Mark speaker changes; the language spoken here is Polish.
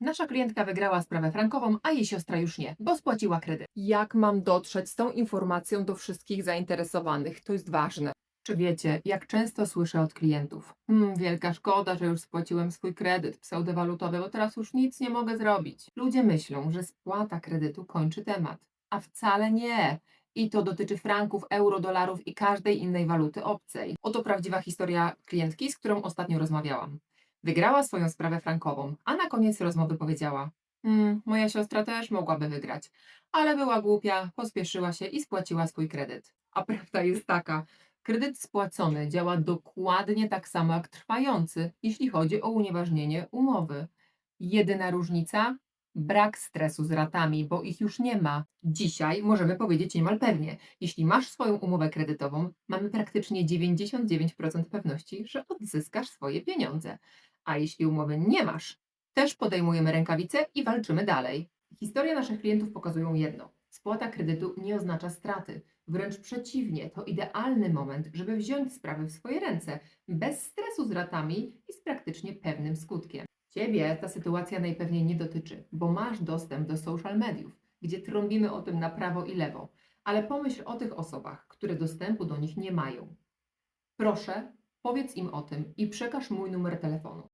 Speaker 1: Nasza klientka wygrała sprawę frankową, a jej siostra już nie, bo spłaciła kredyt.
Speaker 2: Jak mam dotrzeć z tą informacją do wszystkich zainteresowanych? To jest ważne.
Speaker 1: Czy wiecie, jak często słyszę od klientów? Hmm, wielka szkoda, że już spłaciłem swój kredyt pseudowalutowy, bo teraz już nic nie mogę zrobić. Ludzie myślą, że spłata kredytu kończy temat, a wcale nie. I to dotyczy franków, euro, dolarów i każdej innej waluty obcej. Oto prawdziwa historia klientki, z którą ostatnio rozmawiałam. Wygrała swoją sprawę frankową, a na koniec rozmowy powiedziała: hmm, Moja siostra też mogłaby wygrać, ale była głupia, pospieszyła się i spłaciła swój kredyt. A prawda jest taka, Kredyt spłacony działa dokładnie tak samo jak trwający, jeśli chodzi o unieważnienie umowy. Jedyna różnica? Brak stresu z ratami, bo ich już nie ma. Dzisiaj możemy powiedzieć niemal pewnie, jeśli masz swoją umowę kredytową, mamy praktycznie 99% pewności, że odzyskasz swoje pieniądze. A jeśli umowy nie masz, też podejmujemy rękawice i walczymy dalej. Historie naszych klientów pokazują jedno. Spłata kredytu nie oznacza straty. Wręcz przeciwnie, to idealny moment, żeby wziąć sprawy w swoje ręce, bez stresu z ratami i z praktycznie pewnym skutkiem. Ciebie ta sytuacja najpewniej nie dotyczy, bo masz dostęp do social mediów, gdzie trąbimy o tym na prawo i lewo, ale pomyśl o tych osobach, które dostępu do nich nie mają. Proszę, powiedz im o tym i przekaż mój numer telefonu.